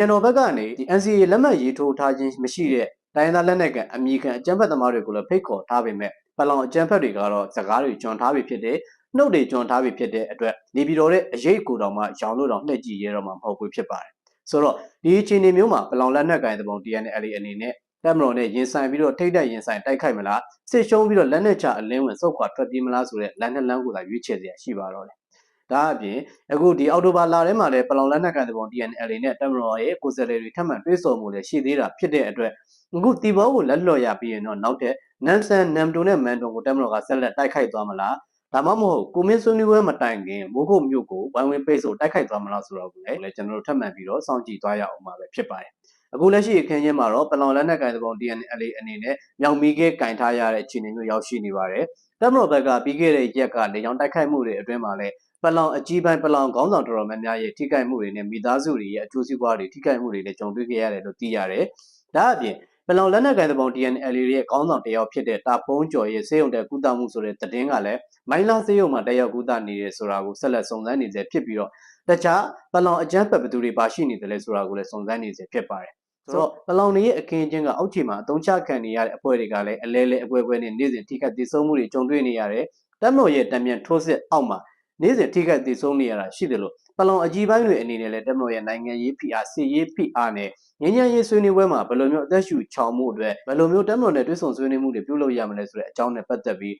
ကျွန်တော်ဘက်ကနေဒီ NCA လက်မှတ်ရေးထိုးထားခြင်းမရှိတဲ့တိုင်းသားလက်နက်ကန်အမိခံအကြမ်းဖက်သမားတွေကိုလည်းဖိတ်ခေါ်ထားပေမဲ့ပလောင်အကြမ်းဖက်တွေကတော့စကားတွေကြွန်ထားပြီးဖြစ်တဲ့နှုတ်တွေကြွန်ထားပြီးဖြစ်တဲ့အတွက်နေပြည်တော်ရဲ့အရေးကိုတော်မှရောင်လို့တော့နှက်ကြည့်ရတော့မှာမဟုတ်ဘူးဖြစ်ပါတယ်ဆိုတော့ဒီအခြေအနေမျိုးမှာပလောင်လက်နက်ကန်တဲ့ပုံ TNL အနေနဲ့တက်မတော်နဲ့ရင်ဆိုင်ပြီးတော့ထိတ်တက်ရင်ဆိုင်တိုက်ခိုက်မလားစစ်ရှုံးပြီးတော့လက်နက်ချအလင်းဝင်စုပ်ခွာထွက်ပြေးမလားဆိုတဲ့လမ်းနှစ်လမ်းကိုသာရွေးချယ်စရာရှိပါတော့တယ် ဒါအပြင်အခုဒီအော်တိုဘာလာထဲမှာလည်းပလောင်လက်နက်ကန်တဲ့ပုံ TNL နဲ့တက်မတော်ရဲ့ကိုယ်စားလှယ်တွေထပ်မံတွဲဆော်မှုလည်းရှိသေးတာဖြစ်တဲ့အတွက်အခုတီဘောကိုလက်လွတ်ရပြီးရင်တော့နောက်ထပ်နမ်ဆန်နမ်တိုနဲ့မန်တုံကိုတက်မတော်ကဆက်လက်တိုက်ခိုက်သွားမလားဒါမှမဟုတ်ကိုမင်းဆွေးနွေးပွဲမတိုင်ခင်မိုးကုတ်မြို့ကိုဝိုင်းဝန်းပိတ်ဆို့တိုက်ခိုက်သွားမလားဆိုတော့ကိုလည်းကျွန်တော်တို့ထပ်မံပြီးတော့စောင့်ကြည့်သွားရအောင်ပါပဲဖြစ်ပါတယ် အခုလက်ရှိအခင်းချင်းမှာတော့ပလောင်လက်နက်ကိုင်သဘော DNL အနေနဲ့မြောင်မီကဲကင်ထားရတဲ့အခြေအနေမျိုးရောက်ရှိနေပါတယ်။တပ်မတော်ဘက်ကပြီးခဲ့တဲ့ရက်ကလေကြောင်းတိုက်ခိုက်မှုတွေအတွင်းမှာလည်းပလောင်အကြီးပိုင်းပလောင်ခေါင်းဆောင်တော်တော်များများရဲ့ထိခိုက်မှုတွေနဲ့မိသားစုတွေရဲ့အကျိုးစီးပွားတွေထိခိုက်မှုတွေလည်းကြုံတွေ့ခဲ့ရတယ်လို့သိရတယ်။ဒါအပြင်ပလောင်လက်နက်ကိုင်သဘော DNL ရဲ့ခေါင်းဆောင်တယောက်ဖြစ်တဲ့တာပုံးကျော်ရဲ့စေယုံတဲ့ကုသမှုဆိုတဲ့သတင်းကလည်းမိုင်းလာစေယုံမှာတယောက်ကုသနေတယ်ဆိုတာကိုဆက်လက်စုံစမ်းနေစေဖြစ်ပြီးတော့တခြားပလောင်အကြမ်းဖက်ဘသူတွေပါရှိနေတယ်လဲဆိုတာကိုလည်းစုံစမ်းနေစေဖြစ်ပါတယ် ဆိုတော့ပလောင်တွေရဲ့အခင်းချင်းကအောက်ခြေမှာအတုံးချခံနေရတဲ့အဖွဲ့တွေကလည်းအလဲလဲအပွဲပွဲနဲ့နေ့စဉ်ထိခိုက်တည်ဆုံမှုတွေကြုံတွေ့နေရတယ်တက်မလို့ရဲ့တံမြန်ထိုးစစ်အောက်မှာနေ့စဉ်ထိခိုက်တည်ဆုံနေရတာရှိတယ်လို့ပလောင်အကြီးပိုင်းတွေအနေနဲ့လည်းတက်မလို့ရဲ့နိုင်ငံရေး PR စစ်ရေး PR နဲ့ငញ្ញရေးဆွေးနွေးပွဲမှာဘယ်လိုမျိုးအသက်ရှူချောင်မှုအတွက်ဘယ်လိုမျိုးတက်မလို့နဲ့တွဲဆုံဆွေးနွေးမှုတွေပြုလုပ်ရမလဲဆိုတဲ့အကြောင်းနဲ့ပတ်သက်ပြီး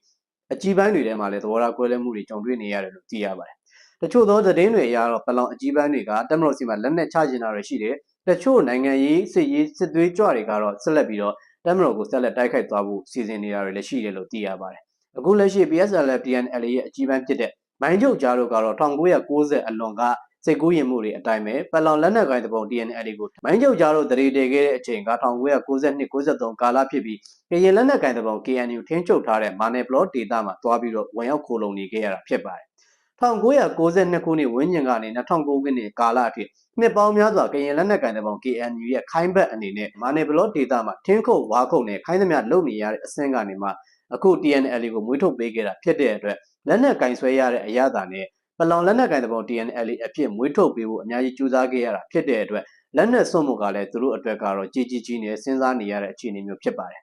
အကြီးပိုင်းတွေထဲမှာလည်းသဘောထားကွဲလွဲမှုတွေကြုံတွေ့နေရတယ်လို့သိရပါတယ် တချို့သောသတင်းတွေအရတော့ပလောင်အကြီးပိုင်းတွေကတက်မလို့စီမှာလက်နက်ချကျင်တာတွေရှိတယ်တချို့နိုင်ငံရေးစစ်ရေးစစ်သွေးကြွတွေကတော့ဆက်လက်ပြီးတော့တက်မတော်ကိုဆက်လက်တိုက်ခိုက်သွားဖို့စီစဉ်နေတာတွေလည်းရှိတယ်လို့သိရပါတယ်။အခုလက်ရှိ PSLF PNL ရဲ့အကြီးပန်းဖြစ်တဲ့မိုင်းကျုပ်ကြားတို့ကတော့1990အလွန်ကစိတ်ကူးရင်မှုတွေအတိုင်းပဲပလောင်လက်နက်ကိုင်တပုံ TNL ကိုမိုင်းကျုပ်ကြားတို့တရေတည်ခဲ့တဲ့အချိန်က1992 93ကာလဖြစ်ပြီးကရင်လက်နက်ကိုင်တပုံ KNU ထင်းချုပ်ထားတဲ့မာနယ်ဘလော့ဒေတာမှာတွားပြီးတော့ဝင်ရောက်ခိုလုံနေခဲ့ရတာဖြစ်ပါတယ် 1992ခုနှစ်ဝန်းကျင်ကနေ2009ခုနှစ်ကာလအထိနှစ်ပေါင်းများစွာကရင်လက်နက်ကိုင်တဲ့ပေါင်း KNU ရဲ့ခိုင်းဘက်အနေနဲ့မာနေဘလော့ဒေတာမှာထင်းခုတ်ဝါခုတ်နဲ့ခိုင်းသမျှလုပ်နေရတဲ့အဆင့်ကနေမှအခု TNL ကိုမွေးထုတ်ပေးခဲ့တာဖြစ်တဲ့အတွက်လက်နက်ကင်ဆွဲရတဲ့အရာသာနဲ့ပလောင်လက်နက်ကင်တဲ့ပေါင်း TNL အဖြစ်မွေးထုတ်ပေးဖို့အများကြီးကြိုးစားခဲ့ရတာဖြစ်တဲ့အတွက်လက်နက်စွန့်မှုကလည်းသူတို့အတွက်ကတော့ကြီးကြီးကြီးနဲ့စဉ်းစားနေရတဲ့အခြေအနေမျိုးဖြစ်ပါတယ်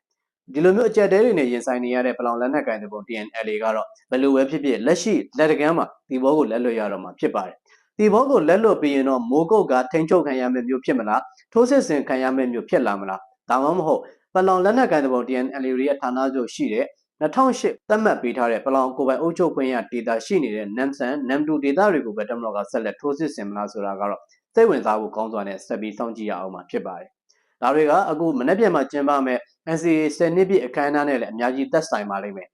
ဒီလိုမျိုးအကြက်တဲတွေနဲ့ရင်ဆိုင်နေရတဲ့ပလောင်လက်နက်ကိုင်တဲ့ပုံ TNL ကတော့ဘယ်လိုပဲဖြစ်ဖြစ်လက်ရှိလက်တကမ်းမှာဒီဘောကိုလက်လွတ်ရတော့မှာဖြစ်ပါတယ်ဒီဘောကိုလက်လွတ်ပြီးရင်တော့မိုးကုတ်ကထိန်းချုပ်ခံရမယ့်မျိုးဖြစ်မလားထိုးစစ်ဆင်ခံရမယ့်မျိုးဖြစ်လာမလားဒါမှမဟုတ်ပလောင်လက်နက်ကိုင်တဲ့ပုံ TNL ရဲ့ဌာနချုပ်ရှိတဲ့2008သတ်မှတ်ပေးထားတဲ့ပလောင်ကိုပိုင်အုပ်ချုပ်ခွင့်ရဒေတာရှိနေတဲ့နမ်ဆန်နမ်တူဒေတာတွေကိုပဲတမတော်ကဆက်လက်ထိုးစစ်ဆင်မလားဆိုတာကတော့စိတ်ဝင်စားဖို့ကောင်းစွာနဲ့ဆက်ပြီးစောင့်ကြည့်ရအောင်မှာဖြစ်ပါတယ် ဒါတွေကအခုမနေ့ပြန်မှာကျင်းပမဲ့ NCA 10နှစ်ပြည့်အခမ်းအနားနဲ့လည်းအများကြီးသက်ဆိုင်ပါလိမ့်မယ်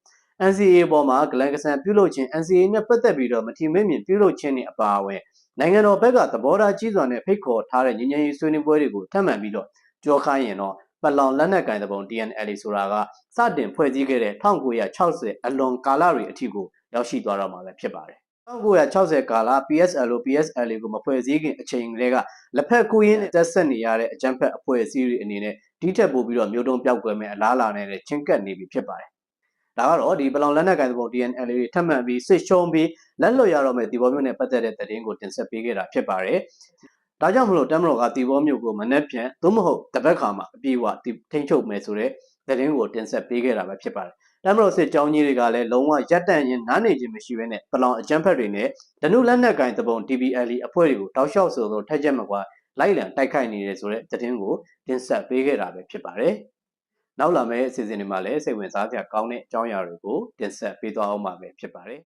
NCA ပေါ်မှာဂလန်ကဆန်ပြုလုပ်ခြင်း NCA နဲ့ပတ်သက်ပြီးတော့မထီမဲ့မြင်ပြုလုပ်ခြင်းနဲ့အပါအဝင်နိုင်ငံတော်ဘက်ကသဘောထားကြီးစွာနဲ့ဖိတ်ခေါ်ထားတဲ့ညီညွတ်ရေးဆွေးနွေးပွဲတွေကိုထပ်မံပြီးတော့ကြောခိုင်းရင်တော့ပလောင်လက်နက်ကင်တဲ့ပုံ TNL ဆိုတာကစတင်ဖွဲ့စည်းခဲ့တဲ့1960အလွန်ကာလတွေအထိကိုရောက်ရှိသွားတော့မှာပဲဖြစ်ပါတယ် 1960ကာလ PSL လို့ PSL ကိုမဖွဲ့စည်းခင်အချိန်ကလေးကလက်ဖက်ကူးရင်းနဲ့တက်ဆက်နေရတဲ့အကြမ်းဖက်အဖွဲ့အစည်းတွေအနေနဲ့ဒီထက်ပိုပြီးတော့မျိုးတုံးပြောက်ကွယ်မဲ့အလားအလာနဲ့ချင်းကပ်နေပြီဖြစ်ပါတယ်။ဒါကတော့ဒီပလောင်လက်နက်ကိုင်သဘော DNL တွေထပ်မံပြီးစစ်ရှုံးပြီးလက်လွတ်ရတော့မဲ့ဒီဘောမျိုးနဲ့ပတ်သက်တဲ့သတင်းကိုတင်ဆက်ပေးခဲ့တာဖြစ်ပါတယ်။ဒါကြောင့်မလို့တမတော်ကဒီဘောမျိုးကိုမနှက်ပြန်သို့မဟုတ်တပတ်ခါမှာအပြေအဝထိန်းချုပ်မယ်ဆိုတဲ့သတင်းကိုတင်ဆက်ပေးခဲ့တာပဲဖြစ်ပါတယ် တမတော်စစ်ကြောင်းကြီးတွေကလည်းလုံးဝရပ်တန့်ရင်နားနေခြင်းမရှိဘဲနဲ့ပလောင်အကြမ်းဖက်တွေနဲ့ဒနုလက်နက်ကင်တပုံ TBLE အဖွဲ့တွေကိုတောက်လျှောက်ဆိုသောထက်ချက်မကွာလိုက်လံတိုက်ခိုက်နေတယ်ဆိုတဲ့သတင်းကိုတင်ဆက်ပေးခဲ့တာပဲဖြစ်ပါတယ်။နောက်လာမယ့်အစီအစဉ်တွေမှာလည်းစိတ်ဝင်စားစရာကောင်းတဲ့အကြောင်းအရာတွေကိုတင်ဆက်ပေးသွားအောင်ပါပဲဖြစ်ပါတယ်။